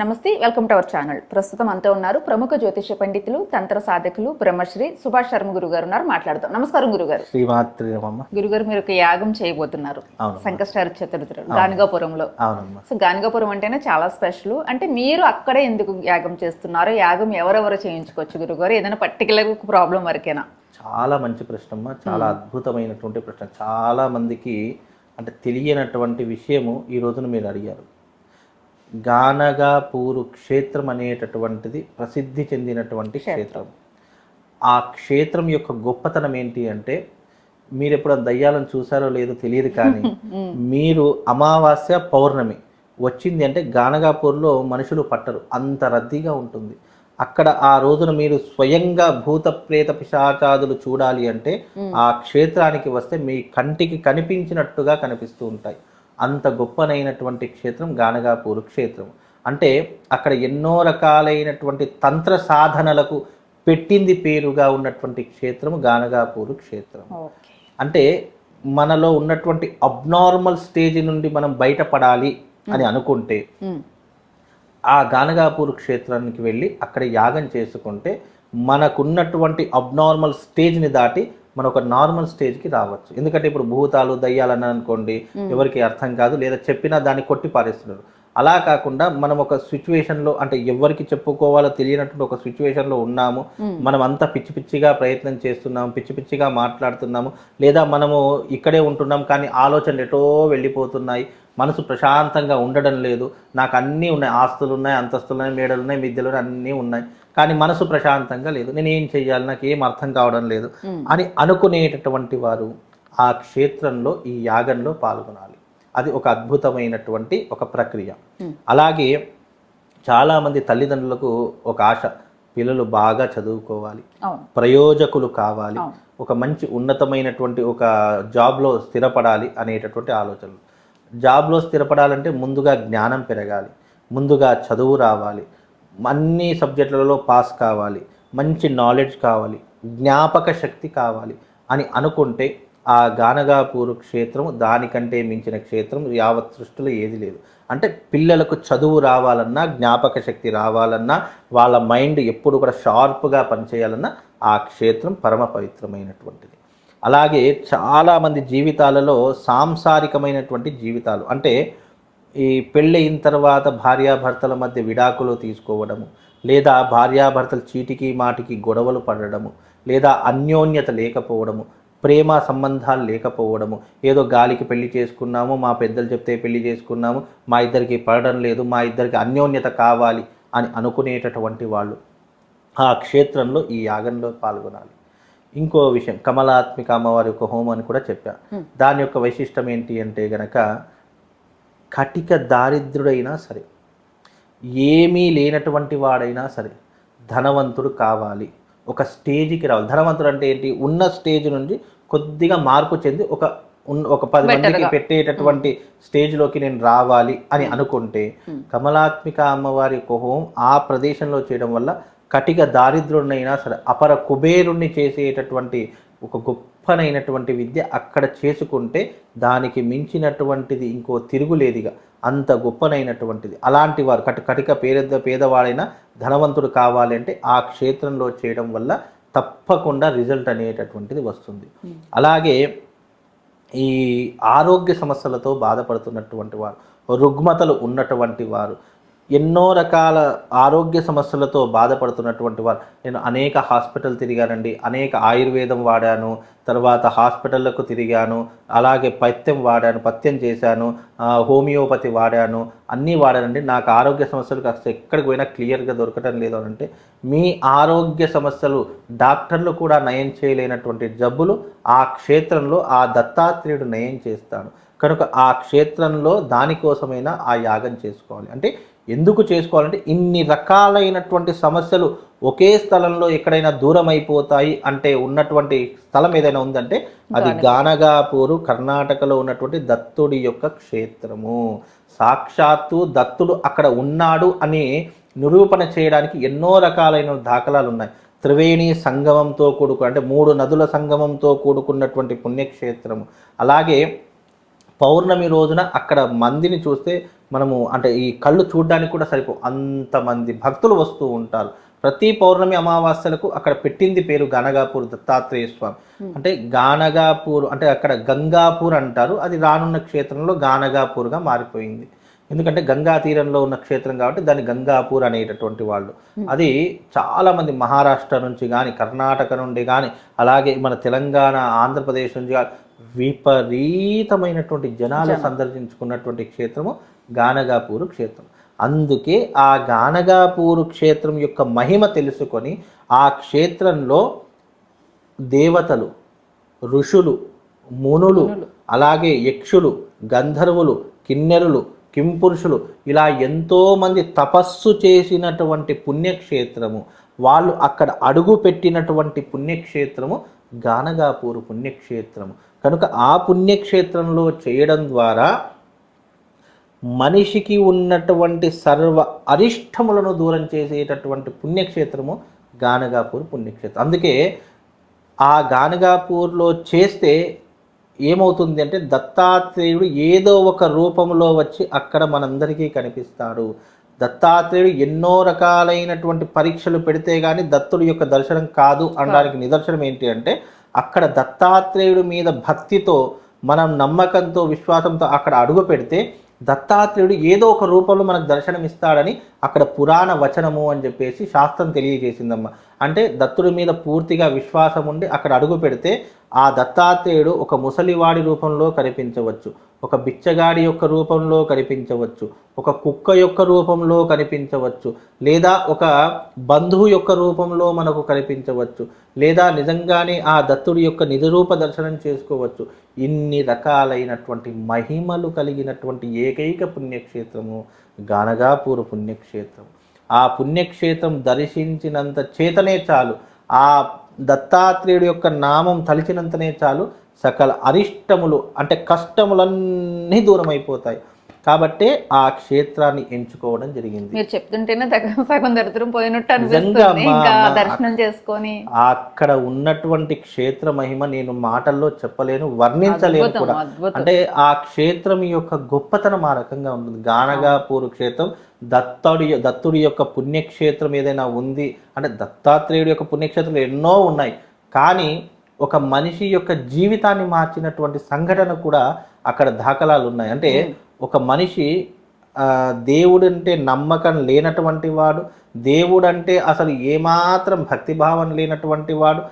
నమస్తే welcome to our channel. ప్రస్తుతం అంతా ఉన్నారు ప్రముఖ జ్యోతిష పండితులు తంత్ర సాధకులు బ్రహ్మశ్రీ సుభాష్ శర్మ గురువు గారు ఉన్నారు. మాట్లాడదాం. నమస్కారం గురుగారు. గురుగారు మీరు ఒక యాగం చేయబోతున్నారు. సంకష్టార చతుర్థులు గానిగాపురంలో. సో గానిగాపురం అంటేనే చాలా స్పెషల్. అంటే మీరు అక్కడే ఎందుకు యాగం చేస్తున్నారు యాగం ఎవరెవరు చేయించుకోవచ్చు గురుగారు? ఏదైనా పర్టికులర్ ప్రాబ్లం వరకేనా? చాలా మంచి ప్రశ్న అమ్మా చాలా అద్భుతమైనటువంటి ప్రశ్న. చాలా మందికి అంటే తెలియనటువంటి విషయము ఈ రోజున మీరు అడిగారు. గానగాపూరు క్షేత్రం అనేటటువంటిది ప్రసిద్ధి చెందినటువంటి క్షేత్రం. ఆ క్షేత్రం యొక్క గొప్పతనం ఏంటి అంటే మీరు ఎప్పుడు దయ్యాలను చూసారో లేదో తెలియదు కానీ మీరు అమావాస్య పౌర్ణమి వచ్చింది అంటే గానగాపూర్లో మనుషులు పట్టరు అంత రద్దీగా ఉంటుంది. అక్కడ ఆ రోజున మీరు స్వయంగా భూత ప్రేత పిశాచాదులు చూడాలి అంటే ఆ క్షేత్రానికి వస్తే మీ కంటికి కనిపించినట్టుగా కనిపిస్తూ ఉంటాయి. అంత గొప్పనైనటువంటి క్షేత్రం గానగాపూర్ క్షేత్రం. అంటే అక్కడ ఎన్నో రకాలైనటువంటి తంత్ర సాధనలకు పెట్టింది పేరుగా ఉన్నటువంటి క్షేత్రం గానగాపూర్ క్షేత్రం. అంటే మనలో ఉన్నటువంటి అబ్నార్మల్ స్టేజ్ నుండి మనం బయటపడాలి అని అనుకుంటే ఆ గానగాపూర్ క్షేత్రానికి వెళ్ళి అక్కడ యాగం చేసుకుంటే మనకున్నటువంటి అబ్నార్మల్ స్టేజ్ని దాటి మనం ఒక నార్మల్ స్టేజ్కి రావచ్చు. ఎందుకంటే ఇప్పుడు భూతాలు దయ్యాలు అని అనుకోండి ఎవరికి అర్థం కాదు లేదా చెప్పినా దాన్ని కొట్టి పారేస్తున్నారు. అలా కాకుండా మనం ఒక సిచ్యువేషన్లో అంటే ఎవరికి చెప్పుకోవాలో తెలియనటువంటి ఒక సిచ్యువేషన్లో ఉన్నాము మనం అంతా పిచ్చి పిచ్చిగా ప్రయత్నం చేస్తున్నాము పిచ్చి పిచ్చిగా మాట్లాడుతున్నాము లేదా మనము ఇక్కడే ఉంటున్నాం కానీ ఆలోచనలు ఎటో వెళ్ళిపోతున్నాయి మనసు ప్రశాంతంగా ఉండడం లేదు నాకు అన్నీ ఉన్నాయి ఆస్తులు ఉన్నాయి అంతస్తులు ఉన్నాయి మేడలు ఉన్నాయి మిద్దెలు ఉన్నాయి, అన్నీ ఉన్నాయి. కానీ మనసు ప్రశాంతంగా లేదు. నేను ఏం చెయ్యాలి? నాకు ఏం అర్థం కావడం లేదు. అని అనుకునేటటువంటి వారు ఆ క్షేత్రంలో ఈ యాగంలో పాల్గొనాలి. అది ఒక అద్భుతమైనటువంటి ఒక ప్రక్రియ. అలాగే చాలామంది తల్లిదండ్రులకు ఒక ఆశ పిల్లలు బాగా చదువుకోవాలి. ప్రయోజకులు కావాలి. ఒక మంచి ఉన్నతమైనటువంటి ఒక జాబ్లో స్థిరపడాలి అనేటటువంటి ఆలోచనలు. జాబ్లో స్థిరపడాలంటే ముందుగా జ్ఞానం పెరగాలి. ముందుగా చదువు రావాలి. అన్ని సబ్జెక్టులలో పాస్ కావాలి మంచి నాలెడ్జ్ కావాలి జ్ఞాపక శక్తి కావాలి అని అనుకుంటే ఆ గానగాపూరు క్షేత్రం దానికంటే మించిన క్షేత్రం యావత్ సృష్టిలో ఏది లేదు. అంటే పిల్లలకు చదువు రావాలన్నా జ్ఞాపక శక్తి రావాలన్నా వాళ్ళ మైండ్ ఎప్పుడు కూడా షార్ప్గా పనిచేయాలన్నా ఆ క్షేత్రం పరమ పవిత్రమైనటువంటిది. అలాగే చాలామంది జీవితాలలో సాంసారికమైనటువంటి జీవితాలు అంటే ఈ పెళ్ళయిన తర్వాత భార్యాభర్తల మధ్య విడాకులు తీసుకోవడము లేదా భార్యాభర్తలు చీటికి మాటికి గొడవలు పడడము లేదా అన్యోన్యత లేకపోవడము ప్రేమ సంబంధాలు లేకపోవడము. ఏదో గాలికి పెళ్ళి చేసుకున్నాము మా పెద్దలు చెప్తే పెళ్ళి చేసుకున్నాము మా ఇద్దరికి పడడం లేదు మా ఇద్దరికి అన్యోన్యత కావాలి అని అనుకునేటటువంటి వాళ్ళు ఆ క్షేత్రంలో ఈ యాగంలో పాల్గొనాలి. ఇంకో విషయం కమలాత్మిక అమ్మవారి యొక్క హోమం అని కూడా చెప్పా. దాని యొక్క వైశిష్టం ఏంటి అంటే గనక కటిక దారిద్రుడైనా సరే ఏమీ లేనటువంటి వాడైనా సరే ధనవంతుడు కావాలి. ఒక స్టేజ్కి రావాలి. ధనవంతుడు అంటే ఏంటి? ఉన్న స్టేజ్ నుంచి కొద్దిగా మార్పు చెంది ఒక ఒక పది మందికి పెట్టేటటువంటి స్టేజ్లోకి నేను రావాలి అని అనుకుంటే కమలాత్మిక అమ్మవారి హోమం ఆ ప్రదేశంలో చేయడం వల్ల కటిక దారిద్రుడినైనా సరే అపర కుబేరుణ్ణి చేసేటటువంటి ఒక గొప్పనైనటువంటి విద్య అక్కడ చేసుకుంటే దానికి మించినటువంటిది ఇంకో తిరుగులేదిగా అంత గొప్పనైనటువంటిది. అలాంటి వారు కటి కటిక పేద పేదవాడైనా ధనవంతుడు కావాలి అంటే ఆ క్షేత్రంలో చేయడం వల్ల తప్పకుండా రిజల్ట్ అనేటటువంటిది వస్తుంది. అలాగే ఈ ఆరోగ్య సమస్యలతో బాధపడుతున్నటువంటి వారు రుగ్మతలు ఉన్నటువంటి వారు ఎన్నో రకాల ఆరోగ్య సమస్యలతో బాధపడుతున్నటువంటి వారు. నేను అనేక హాస్పిటల్ తిరిగానండి. అనేక ఆయుర్వేదం వాడాను. తర్వాత హాస్పిటళ్ళకు తిరిగాను. అలాగే పత్యం వాడాను పత్యం చేశాను. హోమియోపతి వాడాను. అన్నీ వాడానండి. నాకు ఆరోగ్య సమస్యలు కాస్త ఎక్కడికి పోయినా క్లియర్గా దొరకటం లేదు అని అంటే మీ ఆరోగ్య సమస్యలు డాక్టర్లు కూడా నయం చేయలేనటువంటి జబ్బులు ఆ క్షేత్రంలో ఆ దత్తాత్రేయుడు నయం చేస్తాడు. కనుక ఆ క్షేత్రంలో దానికోసమైనా ఆ యాగం చేసుకోవాలి. అంటే ఎందుకు చేసుకోవాలంటే ఇన్ని రకాలైనటువంటి సమస్యలు ఒకే స్థలంలో ఎక్కడైనా దూరం అయిపోతాయి అంటే ఉన్నటువంటి స్థలం ఏదైనా ఉందంటే అది గానగాపూరు కర్ణాటకలో ఉన్నటువంటి దత్తుడి యొక్క క్షేత్రము. సాక్షాత్తు దత్తుడు అక్కడ ఉన్నాడు అని నిరూపణ చేయడానికి ఎన్నో రకాలైన దాఖలాలు ఉన్నాయి త్రివేణి సంగమంతో కూడుకు అంటే మూడు నదుల సంగమంతో కూడుకున్నటువంటి పుణ్యక్షేత్రము. అలాగే పౌర్ణమి రోజున అక్కడ మందిని చూస్తే మనము అంటే ఈ కళ్ళు చూడడానికి కూడా సరిపో అంతమంది భక్తులు వస్తూ ఉంటారు. ప్రతి పౌర్ణమి అమావాస్యలకు అక్కడ పెట్టింది పేరు గానగాపూర్ దత్తాత్రేయ స్వామి. అంటే గానగాపూర్ అంటే అక్కడ గంగాపూర్ అంటారు. అది రానున్న క్షేత్రంలో గానగాపూర్గా మారిపోయింది. ఎందుకంటే గంగా తీరంలో ఉన్న క్షేత్రం కాబట్టి దాన్ని గంగాపూర్ అనేటటువంటి వాళ్ళు. అది చాలా మంది మహారాష్ట్ర నుంచి కానీ కర్ణాటక నుండి కానీ అలాగే మన తెలంగాణ ఆంధ్రప్రదేశ్ నుంచి కానీ విపరీతమైనటువంటి జనాలు సందర్శించుకున్నటువంటి క్షేత్రము గానగాపూరు క్షేత్రం. అందుకే ఆ గానగాపూరు క్షేత్రం యొక్క మహిమ తెలుసుకొని ఆ క్షేత్రంలో దేవతలు ఋషులు మునులు అలాగే యక్షులు గంధర్వులు కిన్నెరులు కింపురుషులు ఇలా ఎంతోమంది తపస్సు చేసినటువంటి పుణ్యక్షేత్రము. వాళ్ళు అక్కడ అడుగు పెట్టినటువంటి పుణ్యక్షేత్రము గానగాపూరు పుణ్యక్షేత్రము. కనుక ఆ పుణ్యక్షేత్రంలో చేయడం ద్వారా మనిషికి ఉన్నటువంటి సర్వ అరిష్టములను దూరం చేసేటటువంటి పుణ్యక్షేత్రము గానగాపూర్ పుణ్యక్షేత్రం. అందుకే ఆ గానగాపూర్లో చేస్తే ఏమవుతుంది అంటే దత్తాత్రేయుడు ఏదో ఒక రూపంలో వచ్చి అక్కడ మనందరికీ కనిపిస్తాడు. దత్తాత్రేయుడు ఎన్నో రకాలైనటువంటి పరీక్షలు పెడితే కానీ దత్తుడి యొక్క దర్శనం కాదు అనడానికి నిదర్శనం ఏంటి అంటే అక్కడ దత్తాత్రేయుడు మీద భక్తితో మనం నమ్మకంతో విశ్వాసంతో అక్కడ అడుగు పెడితే దత్తాత్రేయుడు ఏదో ఒక రూపంలో మనకు దర్శనం ఇస్తాడని అక్కడ పురాణ వచనము అని చెప్పేసి శాస్త్రం తెలియజేసిందమ్మ. అంటే దత్తుడి మీద పూర్తిగా విశ్వాసం ఉండి అక్కడ అడుగు పెడితే ఆ దత్తాత్రేయుడు ఒక ముసలివాడి రూపంలో కనిపించవచ్చు. ఒక బిచ్చగాడి యొక్క రూపంలో కనిపించవచ్చు ఒక కుక్క యొక్క రూపంలో కనిపించవచ్చు లేదా ఒక బంధువు యొక్క రూపంలో మనకు కనిపించవచ్చు లేదా నిజంగానే ఆ దత్తుడి యొక్క నిజరూప దర్శనం చేసుకోవచ్చు. ఇన్ని రకాలైనటువంటి మహిమలు కలిగినటువంటి ఏకైక పుణ్యక్షేత్రము గానగాపూర్ పుణ్యక్షేత్రం. ఆ పుణ్యక్షేత్రం దర్శించినంత చేతనే చాలు. ఆ దత్తాత్రేయుడు యొక్క నామం తలిచినంతనే చాలు సకల అరిష్టములు అంటే కష్టములన్నీ దూరం అయిపోతాయి కాబట్టే ఆ క్షేత్రాన్ని ఎంచుకోవడం జరిగింది. మీరు చెప్తుంటేనే సగం దరిద్రం పోయినట్టు అనిపిస్తుంది. దర్శనం చేసుకొని. అక్కడ ఉన్నటువంటి క్షేత్ర మహిమ నేను మాటల్లో చెప్పలేను వర్ణించలేను కూడా. అంటే ఆ క్షేత్రం యొక్క గొప్పతనం ఆ రకంగా ఉంటుంది గానగాపూర్ క్షేత్రం దత్తుడి దత్తుడి యొక్క పుణ్యక్షేత్రం ఏదైనా ఉంది అంటే దత్తాత్రేయుడి యొక్క పుణ్యక్షేత్రం ఎన్నో ఉన్నాయి. కానీ ఒక మనిషి యొక్క జీవితాన్ని మార్చినటువంటి సంఘటన కూడా అక్కడ దాఖలాలు ఉన్నాయి. అంటే ఒక మనిషి దేవుడంటే నమ్మకం లేనటువంటి వాడు దేవుడంటే అసలు ఏమాత్రం భక్తిభావం లేనటువంటి వాడు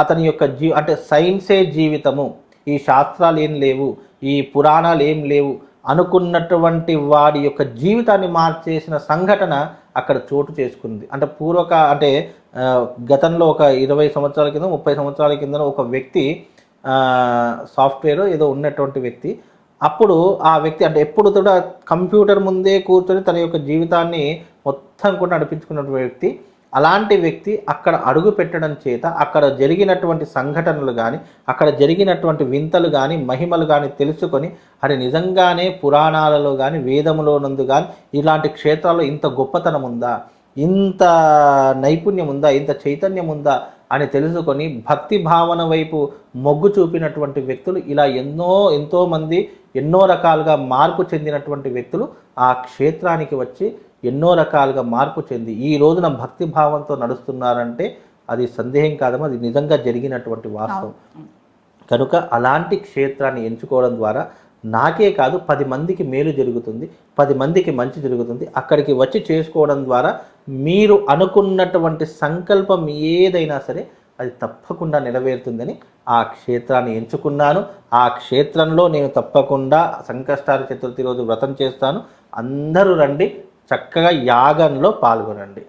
అతని యొక్క జీ అంటే సైన్సే జీవితము. ఈ శాస్త్రాలు ఏం లేవు ఈ పురాణాలు ఏం లేవు అనుకున్నటువంటి వాడి యొక్క జీవితాన్ని మార్చేసిన సంఘటన అక్కడ చోటు చేసుకుంది. అంటే పూర్వక అంటే గతంలో ఒక ఇరవై సంవత్సరాల కింద ముప్పై సంవత్సరాల కింద ఒక వ్యక్తి సాఫ్ట్వేర్ ఏదో ఉన్నటువంటి వ్యక్తి అప్పుడు ఆ వ్యక్తి అంటే ఎప్పుడు కూడా కంప్యూటర్ ముందే కూర్చొని తన యొక్క జీవితాన్ని మొత్తం కూడా నడిపించుకున్నటువంటి వ్యక్తి. అలాంటి వ్యక్తి అక్కడ అడుగు పెట్టడం చేత అక్కడ జరిగినటువంటి సంఘటనలు కానీ అక్కడ జరిగినటువంటి వింతలు కానీ మహిమలు కానీ తెలుసుకొని అది నిజంగానే పురాణాలలో కానీ వేదములో నందు కానీ ఇలాంటి క్షేత్రాల్లో ఇంత గొప్పతనం ఉందా? ఇంత నైపుణ్యం ఉందా? ఇంత చైతన్యం ఉందా? అని తెలుసుకొని భక్తి భావన వైపు మొగ్గు చూపినటువంటి వ్యక్తులు ఇలా ఎన్నో ఎంతో మంది ఎన్నో రకాలుగా మార్పు చెందినటువంటి వ్యక్తులు ఆ క్షేత్రానికి వచ్చి ఎన్నో రకాలుగా మార్పు చెంది ఈ రోజున భక్తి భావంతో నడుస్తున్నారంటే అది సందేహం కాదమ్మా అది నిజంగా జరిగినటువంటి వాస్తవం. కనుక అలాంటి క్షేత్రాన్ని ఎంచుకోవడం ద్వారా నాకే కాదు పది మందికి మేలు జరుగుతుంది పది మందికి మంచి జరుగుతుంది. అక్కడికి వచ్చి చేసుకోవడం ద్వారా మీరు అనుకున్నటువంటి సంకల్పం ఏదైనా సరే అది తప్పకుండా నెరవేరుతుందని ఆ క్షేత్రాన్ని ఎంచుకున్నాను. ఆ క్షేత్రంలో నేను తప్పకుండా సంకష్టాల చతుర్థి రోజు వ్రతం చేస్తాను. అందరూ రండి చక్కగా యాగంలో పాల్గొనండి.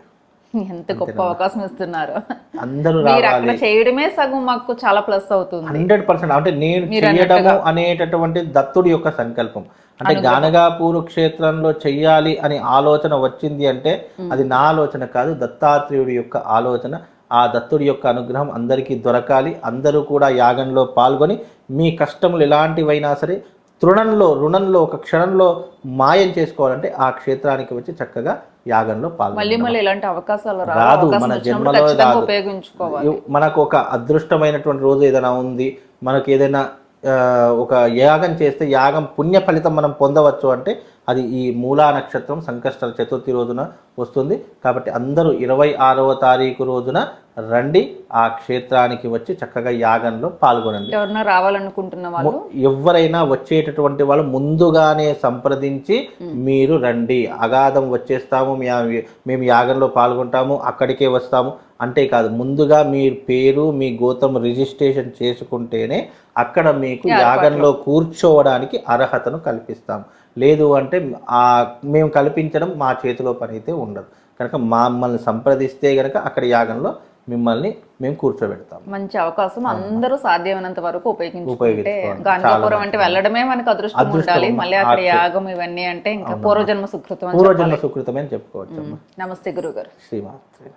ఎంత గొప్ప అవకాశం ఇస్తున్నారు. అందరూ రావాలి. చేయడమే సగం మాకు చాలా ప్లస్ అవుతుంది. Hundred percent. అంటే నేను మీరు చేయడము అనేటటువంటి దత్తుడి యొక్క సంకల్పం. అంటే గానగాపూర్ క్షేత్రంలో చెయ్యాలి అని ఆలోచన వచ్చింది అంటే అది నా ఆలోచన కాదు దత్తాత్రేయుడి యొక్క ఆలోచన. ఆ దత్తుడి యొక్క అనుగ్రహం అందరికీ దొరకాలి. అందరూ కూడా యాగంలో పాల్గొని మీ కష్టములు ఎలాంటివైనా సరే తృణంలో రుణంలో ఒక క్షణంలో మాయం చేసుకోవాలంటే ఆ క్షేత్రానికి వచ్చి చక్కగా యాగంలో ఇలాంటి అవకాశాలు. రాదు మన జన్మలో రాదు. మనకు ఒక అదృష్టమైనటువంటి రోజు ఏదైనా ఉంది మనకు ఏదైనా ఒక యాగం చేస్తే యాగం పుణ్య ఫలితం మనం పొందవచ్చు అంటే అది ఈ మూలా నక్షత్రం సంకష్ట చతుర్థి రోజున వస్తుంది. కాబట్టి అందరూ ఇరవై ఆరవ తారీఖు రోజున రండి ఆ క్షేత్రానికి వచ్చి చక్కగా యాగంలో పాల్గొనండి. ఎవరన్నా రావాలనుకుంటున్న వాళ్ళు? ఎవరైనా వచ్చేటటువంటి వాళ్ళు ముందుగానే సంప్రదించి మీరు రండి. అగాధం వచ్చేస్తాము మేము యాగంలో పాల్గొంటాము అక్కడికే వస్తాము. అంటే కాదు ముందుగా మీ పేరు మీ గోతం రిజిస్ట్రేషన్ చేసుకుంటేనే అక్కడ మీకు యాగంలో కూర్చోవడానికి అర్హతను కల్పిస్తాం. లేదు అంటే ఆ మేము కల్పించడం మా చేతిలో పని అయితే ఉండదు. కనుక మమ్మల్ని సంప్రదిస్తే గనక అక్కడ యాగంలో మిమ్మల్ని మేము కూర్చోబెడతాం. మంచి అవకాశం అందరూ సాధ్యమైనంత వరకు ఉపయోగించుకుంటే. గాంధీపురం అంటే వెళ్ళడమే మనకు అదృష్టం ఉండాలి. మళ్ళీ అక్కడ యాగం ఇవన్నీ అంటే ఇంకా పూర్వజన్మ సుకృతం పూర్వజన్మ సుకృతమే అని చెప్పుకోవచ్చు నమస్తే గురుగారు శ్రీమాత్రి.